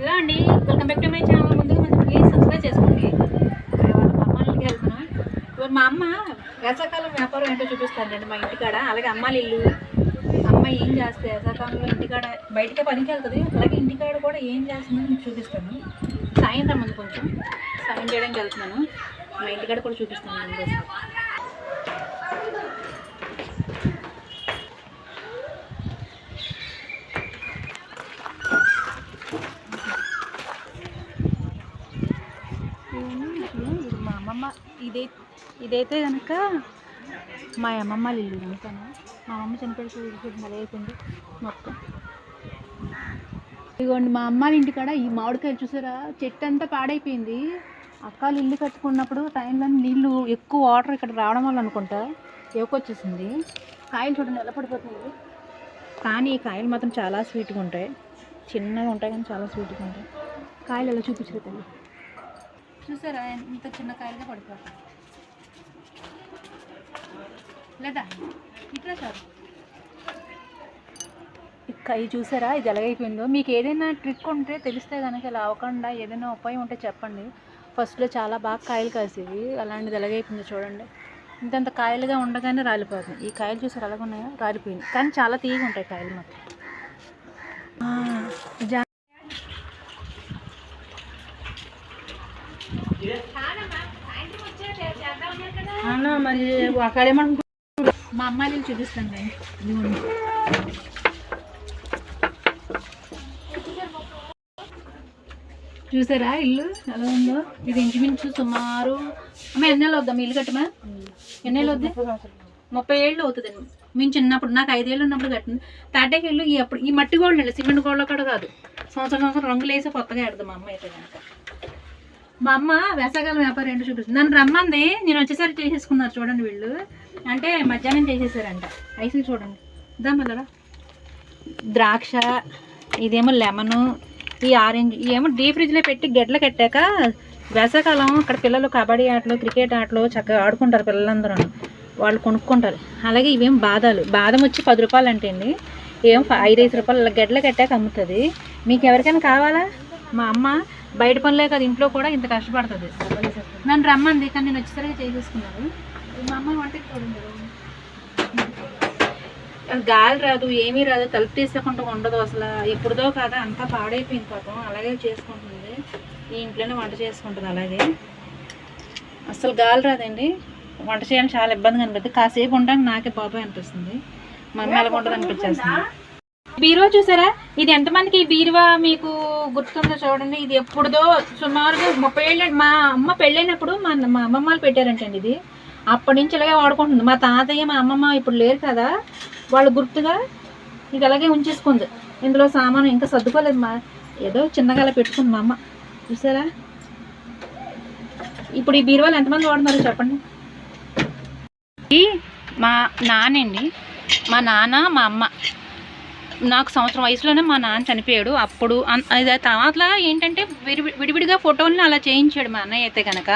Hello అండి welcome back to my channel. ముందుగా కొంచెం ప్లీజ్ సబ్స్క్రైబ్ చేసుకోండి. వాళ్ళ మా అమ్మ ఇంటికి వెళ్తున్నాం. ఇప్పుడు మా అమ్మ వేసవకాలం వ్యాపారం ఏంటో చూపిస్తానండి మా ఇంటికాడ. అలాగే అమ్మాలి ఇల్లు. అమ్మ ఏం చేస్తే వేసవకాలంలో ఇంటికాడ బయటకే పనికి వెళ్తుంది. అలాగే ఇంటికాడ కూడా ఏం చేస్తుందని మీకు చూపిస్తాను. సాయంత్రం ముందు కొంచెం. సాయం చేయడానికి వెళ్తున్నాను. మా ఇంటికాడ కూడా చూపిస్తాను ముందు ఇది మా అమ్మమ్మ ఇదే ఇదైతే కనుక మా అమ్మమ్మ వాళ్ళ ఇల్లు అనుకోను మా అమ్మ చనిపోయి చూడండి అయిపోయింది మొత్తం. ఇదిగోండి మా అమ్మాళ్ళ ఇంటికాడ ఈ మామిడికాయలు చూసారా? చెట్టు అంతా పాడైపోయింది. అక్కలు ఇల్లు కట్టుకున్నప్పుడు టైంలో నీళ్ళు ఎక్కువ వాటర్ ఇక్కడ రావడం వల్ల అనుకుంటా ఏకొచ్చేసింది కాయలు చూడండి ఎలా పడిపోతుంది కానీ ఈ కాయలు మాత్రం చాలా స్వీట్గా ఉంటాయి. చిన్నగా ఉంటాయి కానీ చాలా స్వీట్గా ఉంటాయి. కాయలు ఎలా చూపించగలుగుతాయి చూసారా? ఇంత చిన్న కాయలుగా పడిపోతాయి. లేదా? ఇట్లా సార్ కై ఇది చూసారా? ఇది ఎలాగైపోయిందో? మీకు ఏదైనా ట్రిక్ ఉంటే తెలిస్తే కనుక ఇలా అవ్వకుండా ఏదైనా ఉపాయం ఉంటే చెప్పండి. ఫస్ట్లో చాలా బాగా కాయలు కాసేవి. అలాంటిది ఎలాగైపోయిందో చూడండి. ఇంతంత కాయలుగా ఉండగానే రాలిపోతుంది. ఈ కాయలు చూసారు? ఎలాగ ఉన్నాయో రాలిపోయింది కానీ చాలా తీయగా ఉంటాయి కాయలు మాత్రం. అన్న మరి అక్కడేమనుకుంటున్నా మా అమ్మాయి చూపిస్తాను నేను ఇదిగోండి. చూసారా ఇల్లు? ఎలా ఉందో? ఇది ఇంచుమించు సుమారు అమ్మ ఎన్నేళ్ళు వద్దాం ఇల్లు కట్టమా? ఎన్నేళ్ళు వద్దా ముప్పై ఏళ్ళు అవుతుందండి మేము చిన్నప్పుడు నాకు ఐదేళ్ళు ఉన్నప్పుడు కట్టింది. తాటేకి ఇల్లు ఈ అప్పుడు ఈ మట్టి గోళ్ళు సిమెంట్ గోళ్ళ కూడా కాదు. సంవత్సరం సంవత్సరం రంగులు వేసి కొత్తగా ఆడదాం మా అమ్మ అయితే కనుక. మా అమ్మ వేసవకాలం వ్యాపారం ఏంటో చూపిస్తుంది. నన్ను రమ్మంది నేను వచ్చేసరికి చేసేసుకున్నారు చూడండి వీళ్ళు. అంటే మధ్యాహ్నం చేసేసారంట. ఐసులు చూడండి. దాని మళ్ళా ద్రాక్ష ఇదేమో లెమను ఈ ఆరెంజ్ ఇవేమో డీ ఫ్రిడ్జ్లో పెట్టి గెడ్ల కట్టాక వేసవకాలం అక్కడ పిల్లలు కబడ్డీ ఆటలు క్రికెట్ ఆటలు చక్కగా ఆడుకుంటారు పిల్లలందరూ. వాళ్ళు కొనుక్కుంటారు. అలాగే ఇవేం బాదాలు. బాదం వచ్చి పది రూపాయలు అంటే అండి. ఏం ఐదు ఐదు రూపాయలు. ఇలా గెడ్ల కట్టాక అమ్ముతుంది. మీకు ఎవరికైనా కావాలా? మా అమ్మ బయట పనులే కదా ఇంట్లో కూడా ఇంత కష్టపడుతుంది. నన్ను రమ్మంది కానీ నేను వచ్చేసరికి చేసేసుకున్నాను మా అమ్మ వంటకి చూడండి గాలి రాదు ఏమీ రాదు తలుపు తీసకుండా ఉండదు అసలు. ఎప్పుడుదో కాదా అంతా పాడైపోయింది పాపం. అలాగే చేసుకుంటుంది. ఈ ఇంట్లోనే వంట చేసుకుంటుంది అలాగే. అసలు గాలి రాదండి. వంట చేయడం చాలా ఇబ్బందిగా అనిపిస్తుంది. కాసేపు ఉండడానికి నాకే బాబాయ్ అనిపిస్తుంది. మమ్మీ ఎలా ఉంటుంది అనిపించేస్తుంది. బీరువా చూసారా? ఇది ఎంతమందికి ఈ బీరువా మీకు గుర్తుందో చూడండి. ఇది ఎప్పుడుదో సుమారుగా ముప్పై ఏళ్ళ మా అమ్మ పెళ్ళైనప్పుడు మా మా అమ్మమ్మ వాళ్ళు పెట్టారంటండి ఇది. అప్పటి నుంచి ఇలాగే వాడుకుంటుంది. మా తాతయ్య మా అమ్మమ్మ ఇప్పుడు లేరు కదా వాళ్ళు గుర్తుగా ఇది అలాగే ఉంచేసుకుంది. ఇందులో సామాను ఇంకా సర్దుకోలేదు మా ఏదో చిన్నగా అలా పెట్టుకుంది మా అమ్మ. చూసారా? ఇప్పుడు ఈ బీరువాలు ఎంతమంది వాడుతున్నారు చెప్పండి. ఈ మా నానండి మా నాన్న మా అమ్మ. నాకు సంవత్సరం వయసులోనే మా నాన్న చనిపోయాడు. అప్పుడు అది తర్వాత ఏంటంటే విడి విడివిడిగా ఫోటోలను అలా చేయించాడు మా అన్నయ్య అయితే కనుక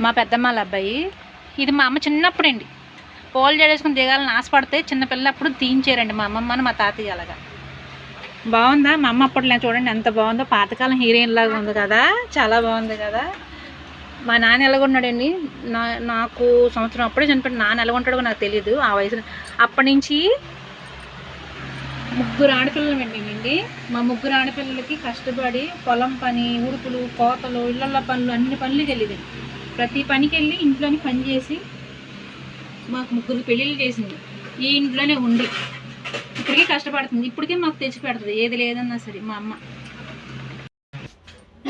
మా పెద్దమ్మ వాళ్ళ అబ్బాయి. ఇది మా అమ్మ చిన్నప్పుడు అండి పోలు దిగాలని ఆశపడితే చిన్నపిల్లప్పుడు తీయించారండి మా అమ్మమ్మను మా తాతయ్య అలాగా. బాగుందా? మా అమ్మ అప్పట్లో చూడండి ఎంత బాగుందో. పాతకాలం హీరోయిన్ లాగా ఉంది కదా. చాలా బాగుంది కదా. మా నాన్న ఎలాగున్నాడండి? నా నాకు సంవత్సరం అప్పుడే చనిపోయిన నాన్న ఎలా ఉంటాడో నాకు తెలియదు ఆ వయసులో అప్పటి నుంచి ముగ్గురు ఆడపిల్లలు అండి మా ముగ్గురు ఆడపిల్లలకి కష్టపడి పొలం పని ఉడుపులు కోతలు ఇళ్ళల్లో పనులు అన్ని పనులకి వెళ్ళేది. ప్రతి పనికి వెళ్ళి ఇంట్లోనే పని చేసి మాకు ముగ్గురు పెళ్ళిళ్ళు చేసింది. ఈ ఇంట్లోనే ఉండి ఇప్పటికీ కష్టపడుతుంది. ఇప్పటికే మాకు తెచ్చి పెడుతుంది. ఏది లేదన్నా సరే మా అమ్మ.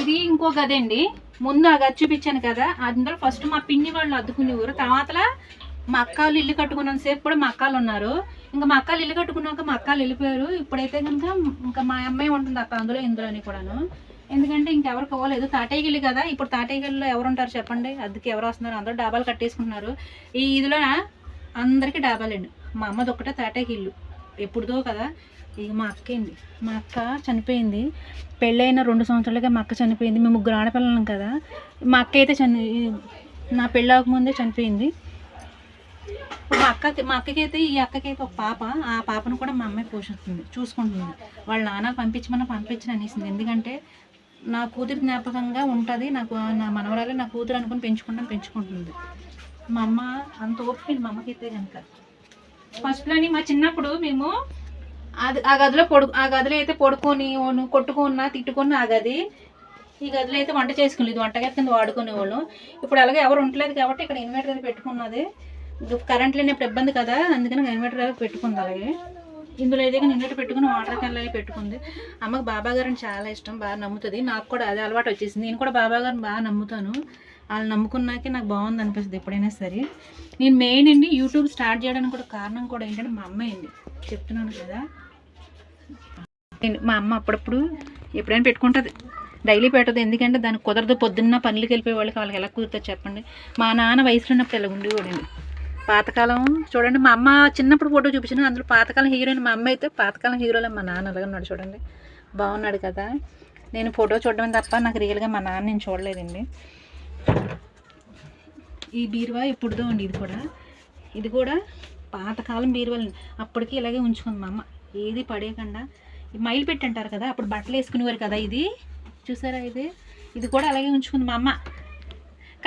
ఇది ఇంకో గది అండి. ముందు ఆ గది చూపించాను కదా. అందులో ఫస్ట్ మా పిన్ని వాళ్ళు అద్దుకునేవారు. తర్వాతలా మా అక్కలు ఇల్లు కట్టుకున్నంతసేపు కూడా మా అక్కలు ఉన్నారు. ఇంకా మా అక్కలు ఇల్లు కట్టుకున్నాక మా అక్కలు వెళ్ళిపోయారు. ఇప్పుడైతే కనుక ఇంకా మా అమ్మాయి ఉంటుంది అక్క అందులో ఇందులోని కూడాను. ఎందుకంటే ఇంకెవరు పోలేదు. తాటయ్య కదా. ఇప్పుడు తాటయ్య ఎవరు ఉంటారు చెప్పండి? అద్దెకి ఎవరు వస్తున్నారు? అందరూ డాబాలు కట్టేసుకుంటున్నారు. ఈ ఇదిలో అందరికీ డాబాలండి మా అమ్మది ఒక్కటే తాటయ్యగిల్లు ఎప్పుడుదో కదా. ఇక మా అక్క అండి. మా అక్క చనిపోయింది. పెళ్ళైన రెండు సంవత్సరాలుగా మా అక్క చనిపోయింది. మేము ముగ్గురు ఆడపిల్లలం కదా. మా అక్క అయితే చని నా పెళ్ళి ముందే చనిపోయింది. మా అక్కకి మా అక్కకైతే ఈ అక్కకైతే ఒక పాప ఆ పాపను కూడా మా అమ్మాయి పోషిస్తుంది చూసుకుంటుంది. వాళ్ళ నాన్న పంపించమని పంపించని అనేసింది. ఎందుకంటే నా కూతురు జ్ఞాపకంగా ఉంటుంది నాకు నా మనవరాలే నా కూతురు అనుకుని పెంచుకుంటాం పెంచుకుంటుంది. మా అమ్మ అంత ఓపిక మా అమ్మకైతే కనుక ఫస్ట్లోని మా చిన్నప్పుడు మేము అది ఆ గదిలో పొడు ఆ గదిలో అయితే పడుకొని ఓను కొట్టుకున్నా తిట్టుకున్నా ఆ గది ఈ గదిలో అయితే వంట చేసుకునేది. వంటగా కింద వాడుకునేవాళ్ళం. ఇప్పుడు అలాగే ఎవరు ఉండలేదు కాబట్టి ఇక్కడ ఇన్వర్టర్ అది పెట్టుకున్నది. కరెంట్ లేనప్పుడు ఇబ్బంది కదా అందుకని ఇన్వర్టర్ అది పెట్టుకుంది అలాగే. ఇందులో ఏదైనా ఇన్వర్టర్ పెట్టుకుని వాటర్ కల్లా పెట్టుకుంది. అమ్మకి బాబా గారిని చాలా ఇష్టం బాగా నమ్ముతుంది. నాకు కూడా అదే అలవాటు వచ్చేసింది. నేను కూడా బాబా గారిని బాగా నమ్ముతాను. వాళ్ళు నమ్ముకున్నాకే నాకు బాగుంది అనిపిస్తుంది ఎప్పుడైనా సరే. నేను మెయిన్ అండి యూట్యూబ్ స్టార్ట్ చేయడానికి కూడా కారణం కూడా ఏంటంటే మా అమ్మాయి అండి. చెప్తున్నాను కదా. మా అమ్మ అప్పుడప్పుడు ఎప్పుడైనా పెట్టుకుంటుంది. డైలీ పెట్టదు ఎందుకంటే దానికి కుదరదు. పొద్దున్న పనులకి వెళ్ళిపోయే వాళ్ళకి వాళ్ళకి ఎలా కుదురుతుంది చెప్పండి. మా నాన్న వయసులో ఉన్నప్పుడు ఇలా ఉండేవాడండి పాతకాలం చూడండి. మా అమ్మ చిన్నప్పుడు ఫోటో చూపించిన అందులో పాతకాలం హీరోయిన్ మా అమ్మ అయితే పాతకాలం హీరోలో. మా నాన్న అలాగే ఉన్నాడు చూడండి. బాగున్నాడు కదా. నేను ఫోటో చూడడం తప్ప నాకు రియల్గా మా నాన్న నేను చూడలేదండి. ఈ బీరువా ఎప్పుడుదో అండి ఇది కూడా. ఇది కూడా పాతకాలం బీరువాలు. అప్పటికి ఇలాగే ఉంచుకుంది మా అమ్మ. ఏది పడేయకుండా. మైలు పెట్టి అంటారు కదా అప్పుడు బట్టలు వేసుకునేవారు కదా ఇది. చూసారా ఇది? ఇది కూడా అలాగే ఉంచుకుంది మా అమ్మ.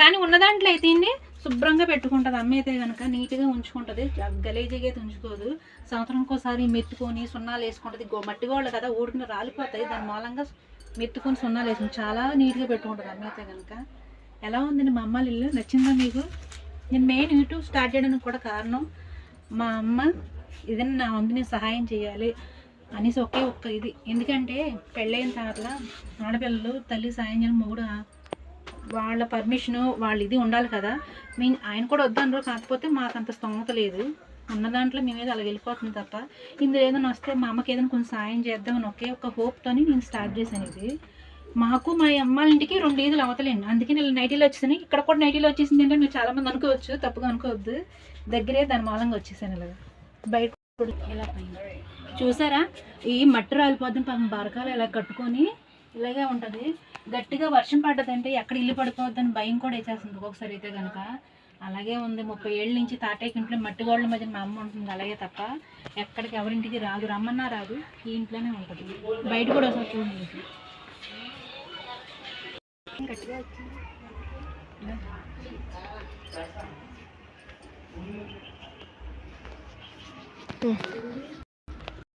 కానీ ఉన్న దాంట్లో అయితే ఇన్ని శుభ్రంగా పెట్టుకుంటుంది. అమ్మ అయితే కనుక నీట్గా ఉంచుకుంటుంది. గలేజీగా అయితే ఉంచుకోదు సంవత్సరం ఒకసారి మెత్తుకొని సున్నాలు వేసుకుంటుంది. గో మట్టి గోళ్ళు కదా ఊడికిన రాలిపోతాయి. దాని మూలంగా మెత్తుకొని సున్నాలు వేసుకుని చాలా నీట్గా పెట్టుకుంటుంది అమ్మ అయితే కనుక ఎలా ఉందండి మా అమ్మ ఇల్లు నచ్చిందా మీకు? నేను మెయిన్ యూట్యూబ్ స్టార్ట్ చేయడానికి కూడా కారణం మా అమ్మ ఏదైనా నా వంతు నేను సహాయం చేయాలి అనేసి ఒకే ఒక్క ఇది. ఎందుకంటే పెళ్ళైన తర్వాత ఆడపిల్లలు తల్లి సాయం చేయడం మొగుడు వాళ్ళ పర్మిషను వాళ్ళ ఇది ఉండాలి కదా. మీ ఆయన కూడా వద్దన్నారు కాకపోతే మాకు అంత స్తోమత లేదు. ఉన్న దాంట్లో మేమేదో అలా వెళ్ళిపోతుంది తప్ప. ఇందులో ఏదైనా వస్తే మా అమ్మకి ఏదైనా కొంచెం సాయం చేద్దామని ఒకే ఒక హోప్తోని నేను స్టార్ట్ చేశాను ఇది. మాకు మా అమ్మాళ్ళ ఇంటికి రెండు ఈదులు అవతలేండి. అందుకే నేను నైటీలో వచ్చేసాను. ఇక్కడ కూడా నైటీలో వచ్చేసింది అంటే మీరు చాలామంది అనుకోవచ్చు తప్పుగా అనుకోవద్దు. దగ్గరే దాని మూలంగా వచ్చేసాను ఇలా బయట ఇలా పైన చూసారా? ఈ మట్టి రాలిపోద్దని పాపం బరకాలు ఇలా కట్టుకొని ఇలాగే ఉంటుంది. గట్టిగా వర్షం పడ్డదంటే ఎక్కడ ఇల్లు పడిపోద్దని భయం కూడా వేసేస్తుంది. ఒక్కొక్కసారి అయితే కనుక అలాగే ఉంది. ముప్పై ఏళ్ళ నుంచి తాటయ్యకి ఇంట్లో మట్టి గోడల మధ్య మా అమ్మ ఉంటుంది అలాగే తప్ప ఎక్కడికి ఎవరింటికి రాదు. రమ్మన్నా రాదు. ఈ ఇంట్లోనే ఉంటుంది. బయట కూడా ఒకసారి చూడండి. గట్టిగా